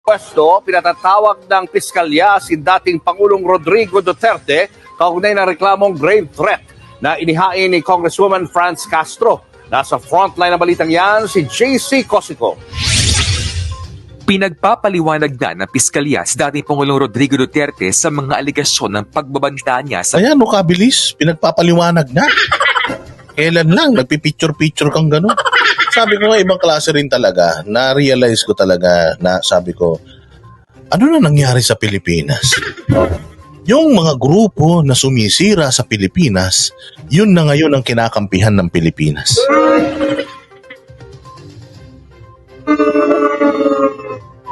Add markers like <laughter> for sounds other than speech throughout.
pwesto, pinatatawag ng piskalya si dating Pangulong Rodrigo Duterte kaugnay ng reklamong grave threat na inihain ni Congresswoman Franz Castro. Nasa frontline ng balitang yan si JC Cosico. Pinagpapaliwanag na ng piskalya si dating Pangulong Rodrigo Duterte sa mga aligasyon ng pagbabanta niya sa Ayan, no, kabilis. Pinagpapaliwanag na. Kailan lang, nagpipicture-picture kang gano'n. Sabi ko nga, ibang klase rin talaga. Na-realize ko talaga na sabi ko, ano na nangyari sa Pilipinas? Yung mga grupo na sumisira sa Pilipinas, yun na ngayon ang kinakampihan ng Pilipinas.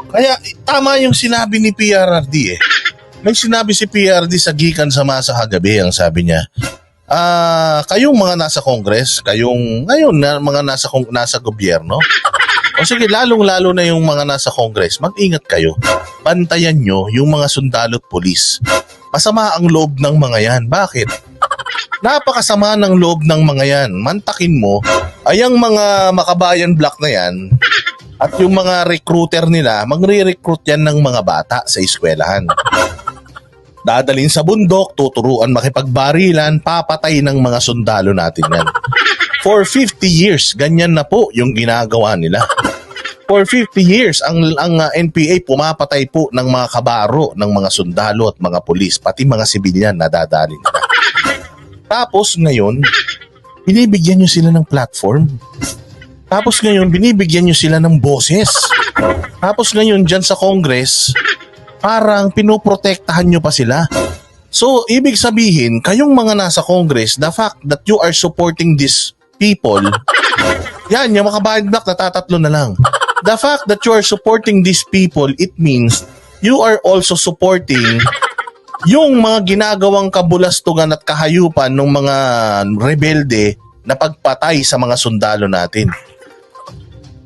Kaya tama yung sinabi ni PRRD eh. May sinabi si PRD sa Gikan sa Masa kagabi, ang sabi niya, ah, kayong mga nasa Congress, kayong ngayon na mga nasa nasa gobyerno, o sige, lalong-lalo na yung mga nasa Congress, mag-ingat kayo. Bantayan nyo yung mga sundalo at polis. Masama ang loob ng mga yan. Bakit? Napakasama ng loob ng mga yan. Mantakin mo, ay ang mga makabayan black na yan, at yung mga recruiter nila, magre-recruit yan ng mga bata sa eskwelahan. Dadalhin sa bundok, tuturuan makipagbarilan, papatay ng mga sundalo natin yan. <laughs> For 50 years, ganyan na po yung ginagawa nila. For 50 years, ang, ang uh, NPA pumapatay po ng mga kabaro, ng mga sundalo at mga pulis, pati mga sibilyan na dadalhin nila. Tapos ngayon, binibigyan nyo sila ng platform. Tapos ngayon, binibigyan nyo sila ng boses. Tapos ngayon, dyan sa Congress, parang pinoprotektahan nyo pa sila. So, ibig sabihin, kayong mga nasa Congress, the fact that you are supporting these people, <laughs> yan, yung mga kabayan black, natatatlo na lang. The fact that you are supporting these people, it means you are also supporting yung mga ginagawang kabulastugan at kahayupan ng mga rebelde na pagpatay sa mga sundalo natin.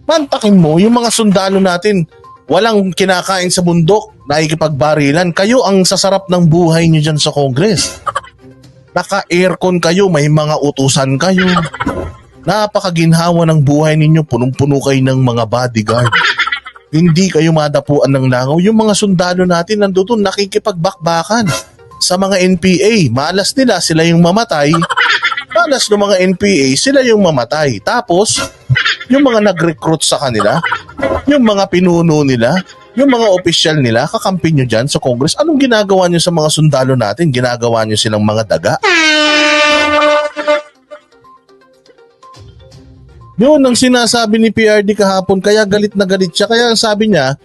Mantakin mo, yung mga sundalo natin, walang kinakain sa bundok, nakikipagbarilan. Kayo ang sasarap ng buhay nyo dyan sa Congress. Naka-aircon kayo, may mga utusan kayo. Napakaginhawa ng buhay ninyo, punong-puno kayo ng mga bodyguard. Hindi kayo madapuan ng langaw. Yung mga sundalo natin nandoon nakikipagbakbakan sa mga NPA. Malas nila, sila yung mamatay. Malas ng mga NPA, sila yung mamatay. Tapos, yung mga nag-recruit sa kanila, yung mga pinuno nila, yung mga opisyal nila, kakampi nyo dyan sa Congress, anong ginagawa nyo sa mga sundalo natin? Ginagawa nyo silang mga daga? Yun ang sinasabi ni PRD kahapon, kaya galit na galit siya. Kaya sabi niya,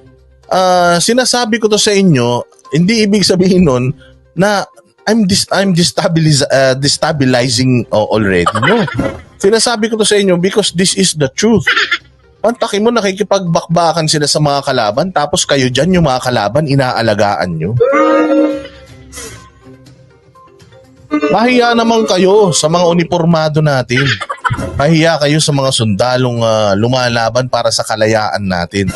ah, sinasabi ko to sa inyo, hindi ibig sabihin nun na I'm dis I'm destabiliz uh, destabilizing uh, already. No. Sinasabi ko to sa inyo because this is the truth. Pantakin mo, nakikipagbakbakan sila sa mga kalaban, tapos kayo dyan, yung mga kalaban, inaalagaan nyo. Mahiya naman kayo sa mga uniformado natin. Mahiya kayo sa mga sundalong ah, lumalaban para sa kalayaan natin.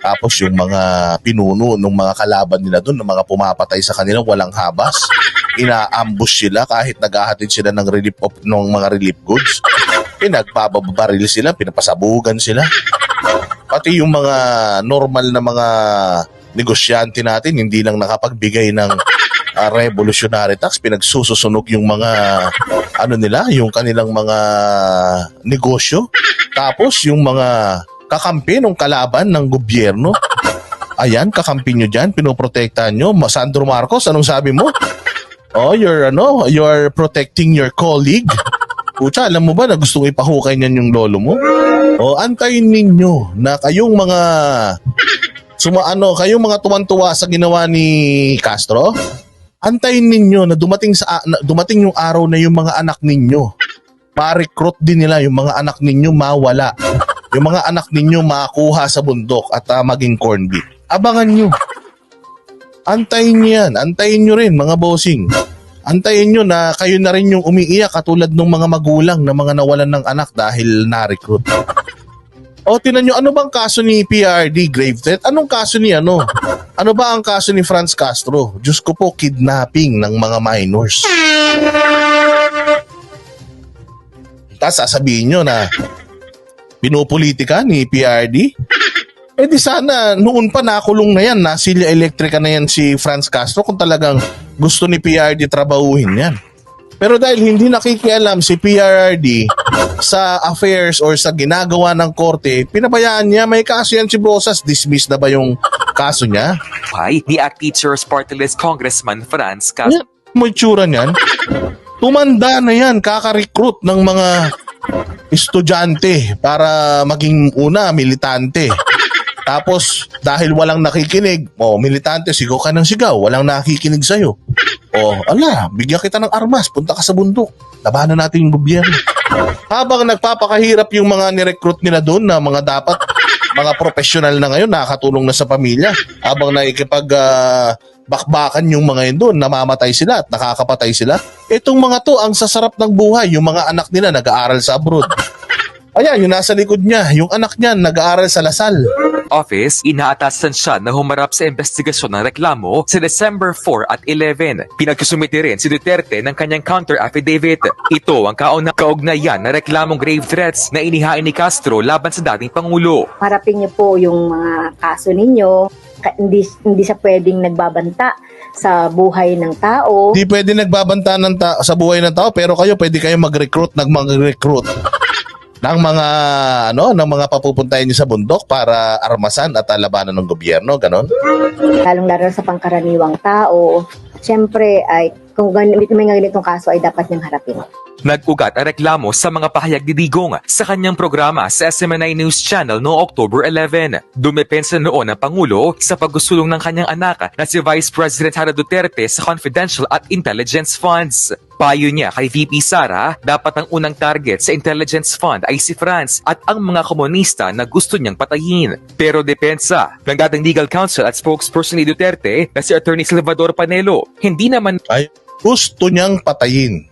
Tapos yung mga pinuno ng mga kalaban nila doon, ng mga pumapatay sa kanila, walang habas. Ina-ambush sila kahit naghahatid sila ng relief of, ng mga relief goods. Pinagpababaril sila, pinapasabugan sila. Pati yung mga normal na mga negosyante natin, hindi lang nakapagbigay ng ah, revolutionary tax, pinagsususunog yung mga ano nila, yung kanilang mga negosyo. Tapos yung mga kakampi ng kalaban ng gobyerno. Ayan, kakampi nyo dyan, pinoprotektahan nyo. Sandro Marcos, anong sabi mo? Oh, you're ano, you're protecting your colleague. Pucha, alam mo ba na gusto ko ipahukay niyan yung lolo mo? O, antayin ninyo na kayong mga suma ano, kayong mga tuwan-tuwa sa ginawa ni Castro. Antayin ninyo na dumating sa na, dumating yung araw na yung mga anak ninyo ma-recruit din nila yung mga anak ninyo mawala. Yung mga anak ninyo makuha sa bundok at ah, maging corn beef. Abangan nyo. Antayin nyo yan. Antayin nyo rin mga bossing. Antayin nyo na kayo na rin yung umiiyak katulad ng mga magulang na mga nawalan ng anak dahil na-recruit. O tinan nyo, ano bang kaso ni PRD grave threat? Anong kaso ni ano? Ano ba ang kaso ni Franz Castro? Diyos ko po, kidnapping ng mga minors. Tapos sasabihin nyo na pinupolitika ni PRD? Eh di sana, noon pa nakulong na yan, nasilya elektrika na yan si Franz Castro kung talagang gusto ni PRD trabahuhin yan. Pero dahil hindi nakikialam si PRRD sa affairs or sa ginagawa ng korte, pinabayaan niya, may kaso yan si Brosas, dismiss na ba yung kaso niya? Buhay ni at Teachers Party List Congressman Franz Castro. Yan, mo itsura niyan. Tumanda na yan, kaka-recruit ng mga estudyante para maging una, militante. Tapos, dahil walang nakikinig, oh, militante, sigaw ka ng sigaw, walang nakikinig sa'yo. Oh, ala, bigyan kita ng armas, punta ka sa bundok. Labanan natin yung gobyerno. Habang nagpapakahirap yung mga nirecruit nila doon na mga dapat mga professional na ngayon, nakakatulong na sa pamilya. Habang nakikipag ah, bakbakan yung mga yun doon, namamatay sila at nakakapatay sila. Itong mga to, ang sasarap ng buhay. Yung mga anak nila nag-aaral sa abroad. Ayan, yung nasa likod niya, yung anak niya nag-aaral sa Lasal. Office, inaatasan siya na humarap sa investigasyon ng reklamo sa December 4 at 11. Pinagsusumiti rin si Duterte ng kanyang counter affidavit. Ito ang kauna kaugnayan na reklamong grave threats na inihain ni Castro laban sa dating Pangulo. harapin niyo po yung mga kaso ninyo. Ka- Hindi, hindi siya pwedeng nagbabanta sa buhay ng tao. Hindi pwede nagbabanta ng ta- sa buhay ng tao, pero kayo pwede kayo mag-recruit, nag mag-recruit ng mga ano ng mga papupuntahin niyo sa bundok para armasan at labanan ng gobyerno ganon Lalong-lalo sa pangkaraniwang tao. Siyempre, ay, kung gan- may ganitong kaso ay dapat niyang harapin. Nag-ugat ang reklamo sa mga pahayag ni Digong sa kanyang programa sa SMNI News Channel noong October 11. Dumepensa noon ang Pangulo sa paggusulong ng kanyang anak na si Vice President Sara Duterte sa confidential at intelligence funds. Payo niya kay VP Sara, dapat ang unang target sa intelligence fund ay si France at ang mga komunista na gusto niyang patayin. Pero depensa ng dating legal counsel at spokesperson ni Duterte na si Attorney Salvador Panelo, hindi naman ay gusto niyang patayin.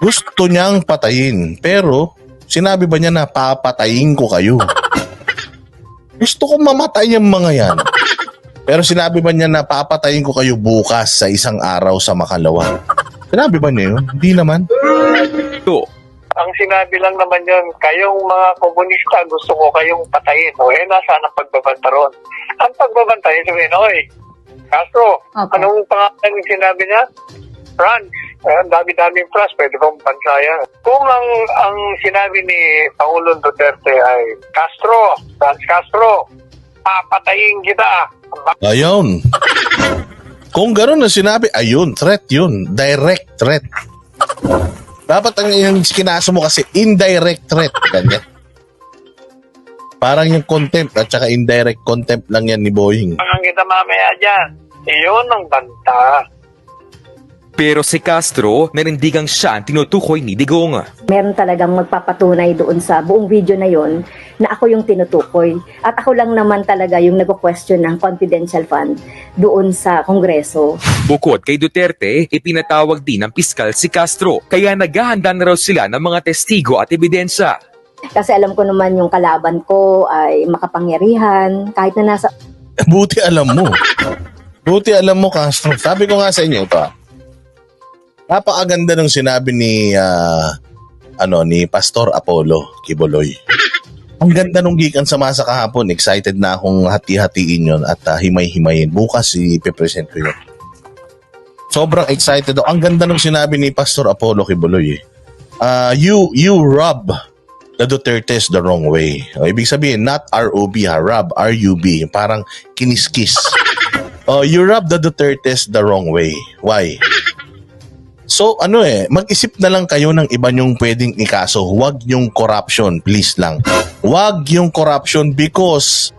Gusto niyang patayin. Pero sinabi ba niya na papatayin ko kayo? Gusto ko mamatay yung mga yan. Pero sinabi ba niya na papatayin ko kayo bukas sa isang araw sa Makalawa sinabi ba niya yun? hindi naman ito. ang sinabi lang naman yun, kayong mga komunista, gusto ko kayong patayin. O eh, nasaan ang pagbabanta ron? Ang pagbabanta, yung sabihin, oy, Castro, Opo. anong pangalan yung sinabi niya? France. Eh, ang dami-daming France, pwede bang bansa yan? Kung ang, ang sinabi ni Pangulong Duterte ay, Castro, France Castro, papatayin kita. Ayun. Kung gano'n na sinabi, ayun, threat yun. Direct threat. Dapat ang yung kinaso mo kasi indirect threat. Ganyan. Parang yung contempt at saka indirect contempt lang yan ni Boying. Ang mamaya dyan. Iyon ang banta. Pero si Castro, nanindigang siya ang tinutukoy ni Digong. Meron talagang magpapatunay doon sa buong video na yon na ako yung tinutukoy. At ako lang naman talaga yung nagko-question ng confidential fund doon sa Kongreso. Bukod kay Duterte, ipinatawag din ng piskal si Castro, kaya naghahanda na raw sila ng mga testigo at ebidensya. Kasi alam ko naman yung kalaban ko ay makapangyarihan. Kahit na nasa Buti alam mo. Buti alam mo, Castro. Sabi ko nga sa inyo to. Napakaganda ng sinabi ni ah, ano ni Pastor Apollo Kiboloy. Ang ganda nung gikan sa masa kahapon. Excited na akong hati-hatiin yon at ah, himay-himayin. Bukas i-present ko yun. Sobrang excited ako. Ang ganda nung sinabi ni Pastor Apollo Kiboloy. Eh. Ah, you, you rob the Dutertes the wrong way. O, ibig sabihin, not R-O-B ha, rob, R-U-B. Parang kiniskis. <laughs> Oh, you rub the Dutertes the wrong way. Why? So, ano eh, mag-isip na lang kayo ng iba nyong pwedeng ikaso. Huwag yung corruption, please lang. Huwag yung corruption because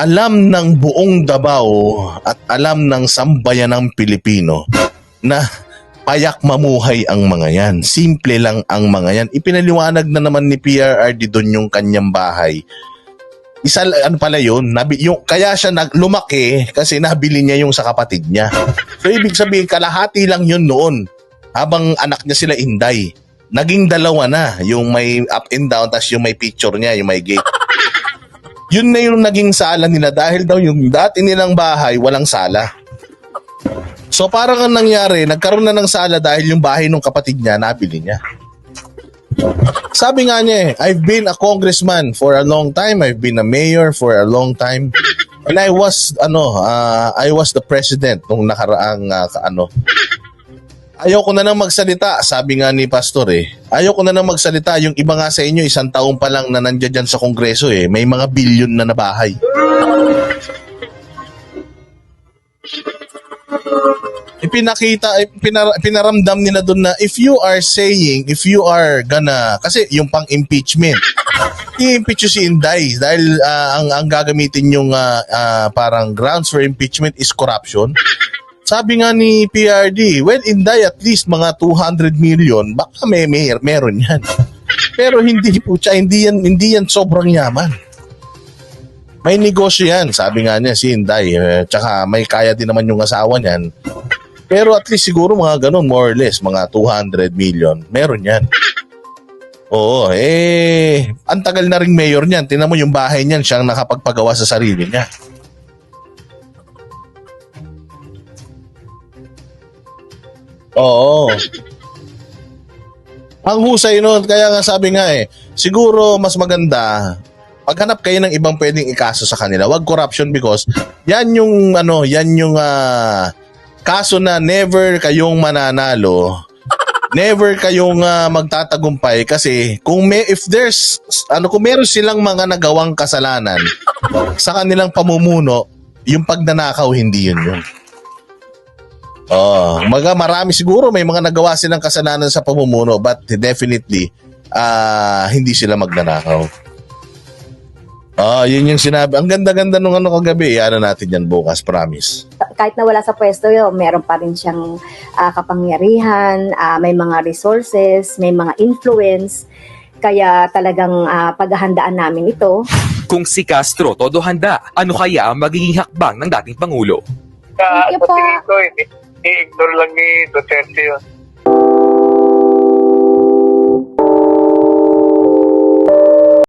alam ng buong Davao at alam ng sambayan ng Pilipino na payak mamuhay ang mga yan. Simple lang ang mga yan. Ipinaliwanag na naman ni PRRD doon yung kanyang bahay. Isa, ano pala yun, nabi, yung, kaya siya nag, lumaki kasi nabili niya yung sa kapatid niya. So, ibig sabihin, kalahati lang yun noon. Habang anak niya sila Inday. Naging dalawa na. Yung may up and down, tas yung may picture niya, yung may gate. <laughs> Yun na yung naging sala nila dahil daw yung dati nilang bahay, walang sala. So parang ang nangyari, nagkaroon na ng sala dahil yung bahay ng kapatid niya, nabili niya. Sabi nga niya eh, I've been a congressman for a long time. I've been a mayor for a long time. And I was, ano, ah, I was the president nung nakaraang, ka- ano. Ayoko na nang magsalita, sabi nga ni Pastor eh. Ayoko na nang magsalita. Yung iba nga sa inyo, isang taong pa lang na nandiyan dyan sa kongreso eh. May mga bilyon na nabahay. ipinakita, pinar, pinaramdam nila doon na if you are saying, if you are gonna, kasi yung pang impeachment, i-impeach si Inday dahil ah, ang, ang gagamitin yung ah, ah, parang grounds for impeachment is corruption. Sabi nga ni PRD, well, Inday at least mga 200 million, baka may, may meron yan. <laughs> Pero hindi po siya, hindi yan, hindi yan sobrang yaman. May negosyo yan, sabi nga niya si Inday. Eh, tsaka may kaya din naman yung asawa niyan. Pero at least siguro mga ganun, more or less, mga 200 million. Meron yan. <laughs> Oo, eh, ang tagal na ring mayor niyan. Tinan mo yung bahay niyan, siyang nakapagpagawa sa sarili niya. Oo. <laughs> Ang husay nun, kaya nga sabi nga eh, siguro mas maganda, paghanap kayo ng ibang pwedeng ikaso sa kanila. Wag corruption because yan yung ano, yan yung ah, kaso na never kayong mananalo. Never kayong ah, magtatagumpay kasi kung may if there's ano kung meron silang mga nagawang kasalanan sa kanilang pamumuno, yung pagnanakaw hindi yun yun. Oh, maga marami siguro may mga nagawa silang kasalanan sa pamumuno but definitely ah hindi sila magnanakaw. Ah, yun yung sinabi. Ang ganda-ganda nung ano kagabi. Ano natin yan bukas, promise. kahit na wala sa pwesto yun, meron pa rin siyang ah, kapangyarihan, ah, may mga resources, may mga influence. Kaya talagang ah, paghahandaan namin ito. Kung si Castro todo handa, ano kaya ang magiging hakbang ng dating Pangulo? Thank you po. Tingin ko, hindi, i-ignore